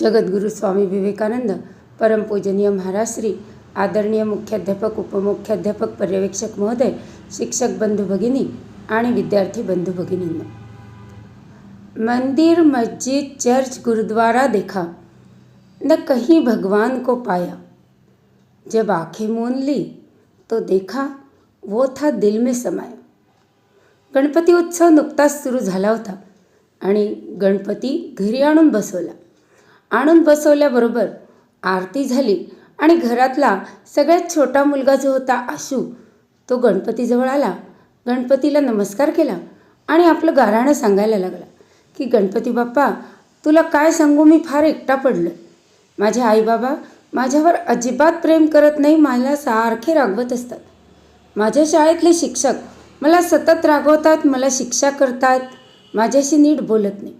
जगद्गुरू स्वामी विवेकानंद परमपूजनीय महाराज श्री आदरणीय मुख्याध्यापक उपमुख्याध्यापक पर्यवेक्षक महोदय शिक्षक बंधू भगिनी आणि विद्यार्थी बंधू भगिनींना. मंदिर मस्जिद चर्च गुरुद्वारा देखा. न कहीं भगवान को पाया. जब आंखें मून ली तो देखा वो था दिल में समाया. गणपती उत्सव नुकताच सुरू झाला होता आणि गणपती घरी आणून बसवला. आणून बसवल्याबरोबर आरती झाली आणि घरातला सगळ्यात छोटा मुलगा जो होता आशू तो गणपतीजवळ आला. गणपतीला नमस्कार केला आणि आपलं गाराणं सांगायला लागला की गणपती बाप्पा तुला काय सांगू? मी फार एकटा पडलो माझे आईबाबा माझ्यावर अजिबात प्रेम करत नाही मला सारखे रागवत असतात. माझ्या शाळेतले शिक्षक मला सतत रागवतात मला शिक्षा करतात माझ्याशी नीट बोलत नाही.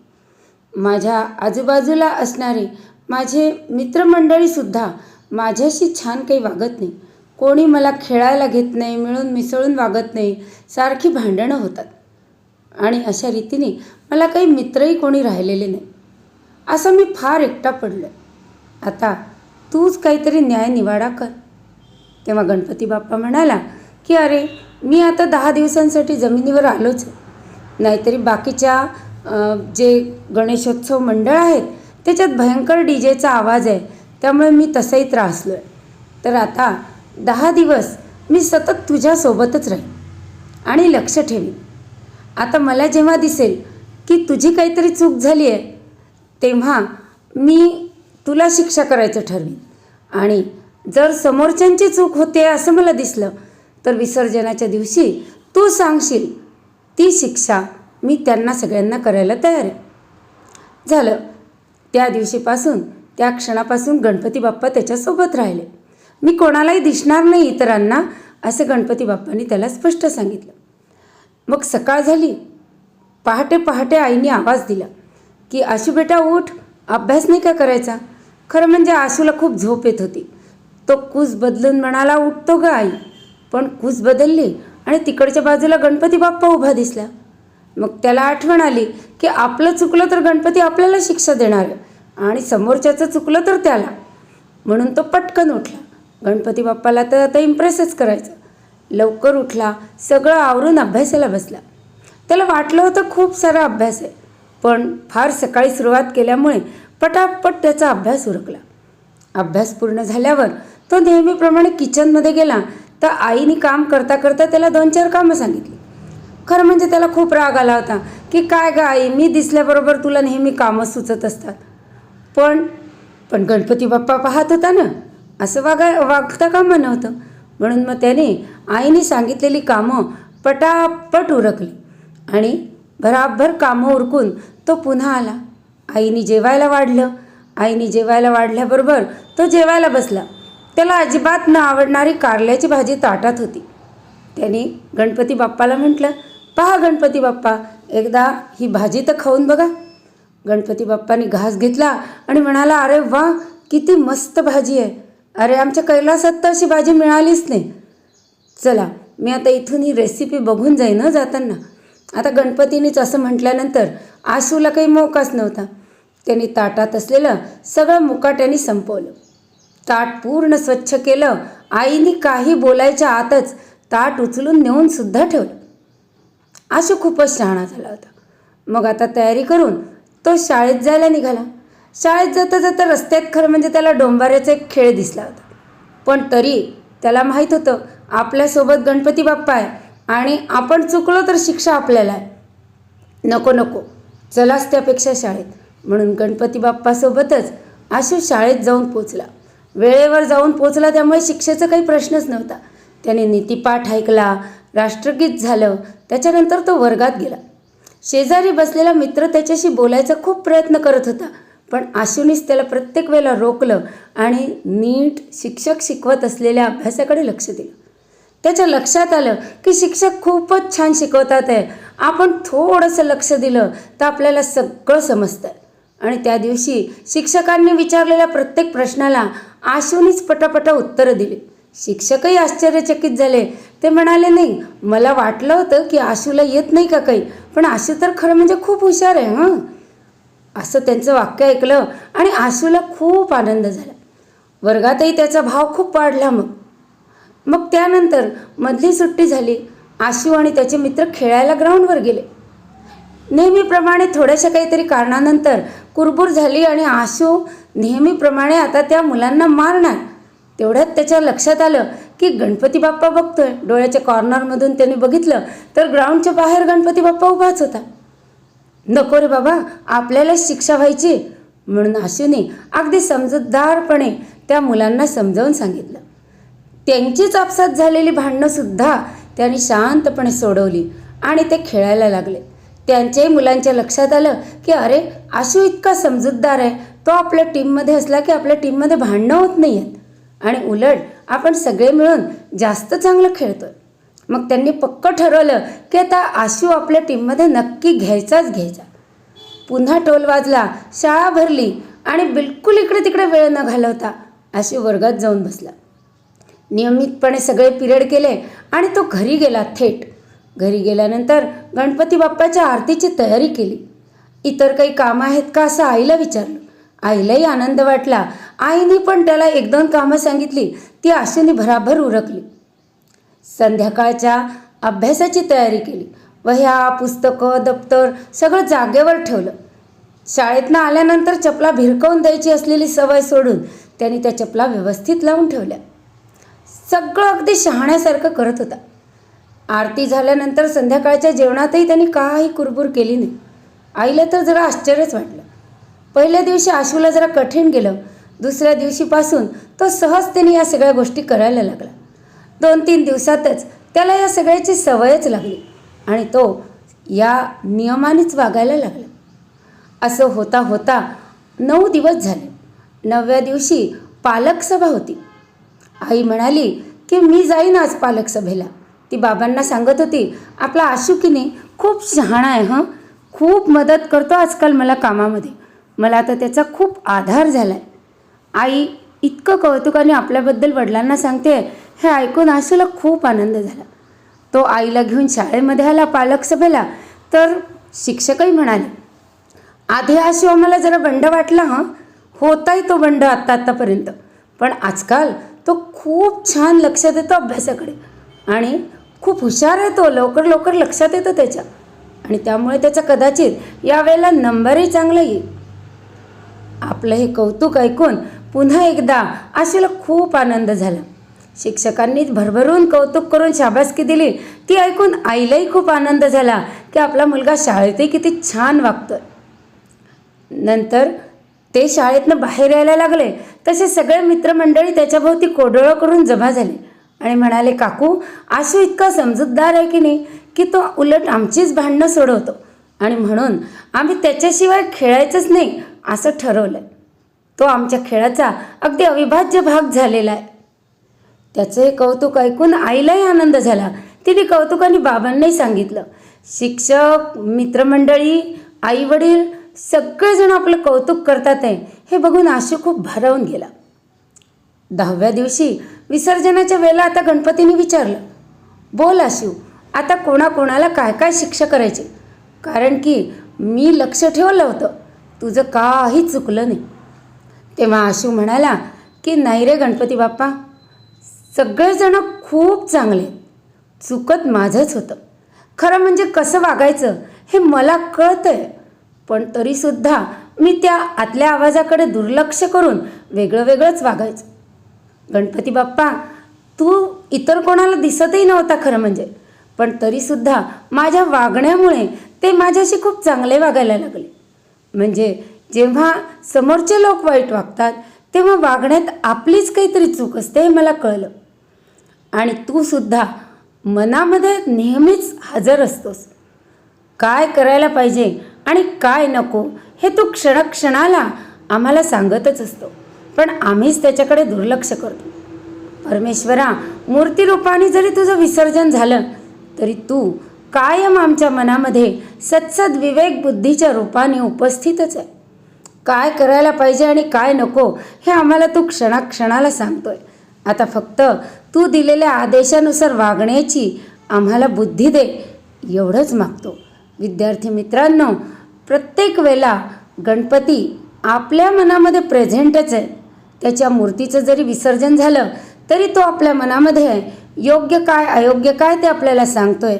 माझ्या आजूबाजूला असणारे माझे मित्रमंडळीसुद्धा माझ्याशी छान काही वागत नाही. कोणी मला खेळायला घेत नाही मिळून मिसळून वागत नाही सारखी भांडणं होतात. आणि अशा रीतीने मला काही मित्रही कोणी राहिलेले नाही. असं मी फार एकटा पडलो आता तूच काहीतरी न्याय निवाडा कर. तेव्हा गणपती बाप्पा म्हणाला की अरे मी आता दहा दिवसांसाठी जमिनीवर आलोच नाहीतरी बाकीच्या जे गणेशोत्सव मंडळ आहेत त्याच्यात भयंकर डी जेचा आवाज आहे. त्यामुळे मी तसंही त्रासलो आहे तर आता दहा दिवस मी सतत तुझ्यासोबतच राहीन आणि लक्ष ठेवीन. आता मला जेव्हा दिसेल की तुझी काहीतरी चूक झाली आहे तेव्हा मी तुला शिक्षा करायचं ठरवीन. आणि जर समोरच्यांची चूक होते असं मला दिसलं तर विसर्जनाच्या दिवशी तू सांगशील ती शिक्षा मी त्यांना सगळ्यांना करायला तयार आहे. झालं. त्या दिवशीपासून त्या क्षणापासून गणपती बाप्पा त्याच्यासोबत राहिले. मी कोणालाही दिसणार नाही इतरांना असं गणपती बाप्पांनी त्याला स्पष्ट सांगितलं. मग सकाळ झाली. पहाटे पहाटे आईने आवाज दिला की आशू बेटा उठ. अभ्यास नाही का करायचा? खरं म्हणजे आशूला खूप झोप येत होती. तो कूस बदलून म्हणाला उठतो ग आई. पण कूस बदलली आणि तिकडच्या बाजूला गणपती बाप्पा उभा दिसला. मग त्याला आठवण आली की आपलं चुकलं तर गणपती आपल्याला शिक्षा देणार आहे. आणि समोरच्याचं चुकलं तर त्याला. म्हणून तो पटकन उठला. गणपती बाप्पाला तर आता इम्प्रेसच करायचं. लवकर उठला सगळं आवरून अभ्यासाला बसला. त्याला वाटलं होतं खूप सारा अभ्यास आहे. पण फार सकाळी सुरुवात केल्यामुळे पटापट त्याचा अभ्यास उरकला. अभ्यास पूर्ण झाल्यावर तो नेहमीप्रमाणे किचनमध्ये गेला. तर आईने काम करता करता त्याला दोन चार कामं सांगितली. खरं म्हणजे त्याला खूप राग आला होता की काय ग आई मी दिसल्याबरोबर तुला नेहमी कामं सुचत असतात. पण पण गणपती बाप्पा पाहत होता ना असं वागा वागता का नव्हतं. म्हणून मग त्याने आईने सांगितलेली कामं पटापट उरकली आणि भराभर कामं उरकून तो पुन्हा आला. आईने जेवायला वाढलं. आईने जेवायला वाढल्याबरोबर तो जेवायला बसला. त्याला अजिबात न आवडणारी कारल्याची भाजी ताटात होती. त्याने गणपती बाप्पाला म्हटलं पहा गणपती बाप्पा. एकदा ही भाजी तर खाऊन बघा. गणपती बाप्पाने घास घेतला आणि म्हणाला अरे वा किती मस्त भाजी आहे. अरे आमच्या कैलासात तर अशी भाजी मिळालीच नाही. चला मी आता इथून ही रेसिपी बघून जाईन ना जाताना. आता गणपतीनेच असं म्हटल्यानंतर आसूला काही मोकाच नव्हता. त्यांनी ताटात असलेलं सगळं मुकाट्याने संपवलं. ताट पूर्ण स्वच्छ केलं. आईने काही बोलायच्या आतच ताट उचलून नेऊन सुद्धा ठेवलं. आशू खूपच शहाणा झाला होता. मग आता तयारी करून तो शाळेत जायला निघाला. शाळेत जाता जाता रस्त्यात खरं म्हणजे त्याला डोंबाऱ्याचा एक खेळ दिसला होता. पण तरी त्याला माहीत होतं आपल्यासोबत गणपती बाप्पा आहे आणि आपण चुकलो तर शिक्षा आपल्याला आहे. नको नको चलाच त्यापेक्षा शाळेत. म्हणून गणपती बाप्पासोबतच आशू शाळेत जाऊन पोचला. वेळेवर जाऊन पोचला त्यामुळे शिक्षेचा काही प्रश्नच नव्हता. त्याने नीतिपाठ ऐकला राष्ट्रगीत झालं त्याच्यानंतर तो वर्गात गेला. शेजारी बसलेला मित्र त्याच्याशी बोलायचा खूप प्रयत्न करत होता पण आशूनीच त्याला प्रत्येक वेळेला रोखलं आणि नीट शिक्षक शिकवत असलेल्या अभ्यासाकडे लक्ष दिलं. त्याच्या लक्षात आलं की शिक्षक खूपच छान शिकवतात आहे. आपण थोडंसं लक्ष दिलं तर आपल्याला सगळं समजतं आणि त्या दिवशी शिक्षकांनी विचारलेल्या प्रत्येक प्रश्नाला आशूनीच पटापटा उत्तरं दिली. शिक्षकही आश्चर्यचकित झाले ते म्हणाले नाही मला वाटलं होतं की आशूला येत नाही का काही पण आशू तर खरं म्हणजे खूप हुशार आहे हां. असं त्यांचं वाक्य ऐकलं आणि आशूला खूप आनंद झाला. वर्गातही त्याचा भाव खूप वाढला मग. मग त्यानंतर मधली सुट्टी झाली. आशू आणि त्याचे मित्र खेळायला ग्राउंडवर गेले. नेहमीप्रमाणे थोड्याशा काहीतरी कारणानंतर कुरबूर झाली आणि आशू नेहमीप्रमाणे आता त्या मुलांना मारणार. तेवढ्यात त्याच्या लक्षात आलं की गणपती बाप्पा बघतोय. डोळ्याच्या कॉर्नरमधून त्याने बघितलं तर ग्राउंडच्या बाहेर गणपती बाप्पा उभाच होता. नको रे बाबा आपल्यालाच शिक्षा व्हायची म्हणून आशूने अगदी समजूतदारपणे त्या मुलांना समजावून सांगितलं. त्यांचीच आपसात झालेली भांडणंसुद्धा त्यांनी शांतपणे सोडवली आणि ते खेळायला लागले. त्यांच्याही मुलांच्या लक्षात आलं की अरे आशू इतका समजूतदार आहे. तो आपल्या टीममध्ये असला की आपल्या टीममध्ये भांडणं होत नाही आहेत आणि उलट आपण सगळे मिळून जास्त चांगलं खेळतोय. मग त्यांनी पक्क ठरवलं की आता आशू आपल्या टीममध्ये नक्की घ्यायचाच घ्यायचा. पुन्हा टोल वाजला शाळा भरली आणि बिलकुल इकडे तिकडे वेळ न घालवता आशू वर्गात जाऊन बसला. नियमितपणे सगळे पिरियड केले आणि तो घरी गेला थेट. घरी गेल्यानंतर गणपती बाप्पाच्या आरतीची तयारी केली. इतर काही कामं आहेत का असं आईला विचारलं. आईलाही आनंद वाटला आईने पण त्याला एक दोन कामं सांगितली ती आशेने भराभर उरकली. संध्याकाळच्या अभ्यासाची तयारी केली. वह्या पुस्तकं दप्तर सगळं जागेवर ठेवलं. शाळेतनं आल्यानंतर चपला भिरकवून द्यायची असलेली सवय सोडून त्याने त्या चपला व्यवस्थित लावून ठेवल्या. सगळं अगदी शहाण्यासारखं करत होता. आरती झाल्यानंतर संध्याकाळच्या जेवणातही त्यांनी काही कुरबुर केली नाही. आईला तर जरा आश्चर्यच वाटलं. पहिल्या दिवशी आशूला जरा कठीण गेलं. दुसऱ्या दिवशीपासून तो सहजतेने या सगळ्या गोष्टी करायला लागला. दोन तीन दिवसातच त्याला या सगळ्याची सवयच लागली आणि तो या नियमानेच वागायला लागला. असं होता होता नऊ दिवस झाले. नवव्या दिवशी पालक सभा होती. आई म्हणाली की मी जाईन आज पालक सभेला. ती बाबांना सांगत होती आपला आशुकीने खूप शहाणा आहे हं. खूप मदत करतो आजकाल मला कामामध्ये. मला आता त्याचा खूप आधार झाला आहे आई इतकं कौतुकाने आपल्याबद्दल वडिलांना सांगते हे ऐकून आशूला खूप आनंद झाला. तो आईला घेऊन शाळेमध्ये आला पालक सभेला तर शिक्षकही म्हणाले आधी आशू आम्हाला जरा बंड वाटला हां? होताही तो बंड आत्ता आत्तापर्यंत पण आजकाल तो खूप छान लक्ष देतो अभ्यासाकडे आणि खूप हुशार आहे तो लवकर लवकर लक्षात येतं त्याच्या आणि त्यामुळे त्याचा कदाचित यावेळेला नंबरही चांगला येईल. आपलं हे कौतुक ऐकून पुन्हा एकदा आशेला खूप आनंद झाला. शिक्षकांनी भरभरून कौतुक करून शाबासकी दिली. ती ऐकून आईलाही खूप आनंद झाला की आपला मुलगा शाळेतही किती छान वागतोय. नंतर ते शाळेतनं बाहेर यायला लागले. तसे सगळे मित्रमंडळी त्याच्याभोवती कोडोळं करून जमा झाले आणि म्हणाले काकू आशू इतका समजूतदार आहे की नाही की तो उलट आमचीच भांडणं सोडवतो आणि म्हणून आम्ही त्याच्याशिवाय खेळायचंच नाही असं ठरवलं. तो आमच्या खेळाचा अगदी अविभाज्य भाग झालेला आहे. त्याचं हे कौतुक ऐकून आईलाही आनंद झाला. तिने कौतुकाने बाबांनाही सांगितलं. शिक्षक मित्रमंडळी आई वडील सगळेजण आपलं कौतुक करतात आहे. हे बघून आशू खूप भारावून गेला. दहाव्या दिवशी विसर्जनाच्या वेळेला आता गणपतीने विचारलं बोल आशू आता कोणाकोणाला काय काय शिक्षा करायची? कारण की मी लक्ष ठेवलं होतं. तुझं काही चुकलं नाही. तेव्हा आशू म्हणाला की नाही रे गणपती बाप्पा सगळेजण खूप चांगले. चुकत माझंच होतं. खरं म्हणजे कसं वागायचं हे मला कळतंय. पण तरीसुद्धा मी त्या आतल्या आवाजाकडे दुर्लक्ष करून वेगळं वेगळंच वागायचं. गणपती बाप्पा तू इतर कोणाला दिसतही नव्हता खरं म्हणजे. पण तरीसुद्धा माझ्या वागण्यामुळे ते माझ्याशी खूप चांगले वागायला लागले. म्हणजे जेव्हा समोरचे लोक वाईट वागतात तेव्हा वागण्यात आपलीच काहीतरी चूक असते हे मला कळलं. आणि तू सुद्धा मनामध्ये नेहमीच हजर असतोस. काय करायला पाहिजे आणि काय नको हे तू क्षणक्षणाला आम्हाला सांगतच असतो. पण आम्हीच त्याच्याकडे दुर्लक्ष करतो. परमेश्वरा मूर्तिरूपाने जरी तुझं विसर्जन झालं तरी तू कायम आमच्या मनामध्ये सत्सद विवेक बुद्धीच्या रूपाने उपस्थितच आहे. काय करायला पाहिजे आणि काय नको हे आम्हाला तू क्षणाक्षणाला सांगतोय. आता फक्त तू दिलेल्या आदेशानुसार वागण्याची आम्हाला बुद्धी दे एवढंच मागतो. विद्यार्थी मित्रांनो प्रत्येक वेळेला गणपती आपल्या मनामध्ये प्रेझेंटच आहे. त्याच्या मूर्तीचं जरी विसर्जन झालं तरी तो आपल्या मनामध्ये आहे. योग्य काय अयोग्य काय ते आपल्याला सांगतोय.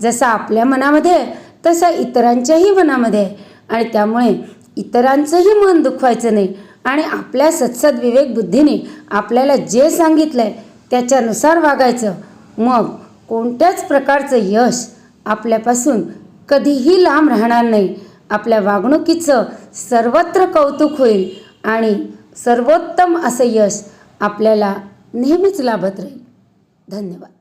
जसं आपल्या मनामध्ये आहे तसं इतरांच्याही मनामध्ये आहे. आणि त्यामुळे इतरांचंही मन दुखवायचं नाही आणि आपल्या सत्सद विवेक बुद्धीने आपल्याला जे सांगितलं आहे त्याच्यानुसार वागायचं. मग कोणत्याच प्रकारचं यश आपल्यापासून कधीही लांब राहणार नाही. आपल्या वागणुकीचं सर्वत्र कौतुक होईल आणि सर्वोत्तम असं यश आपल्याला नेहमीच लाभत राहील. धन्यवाद.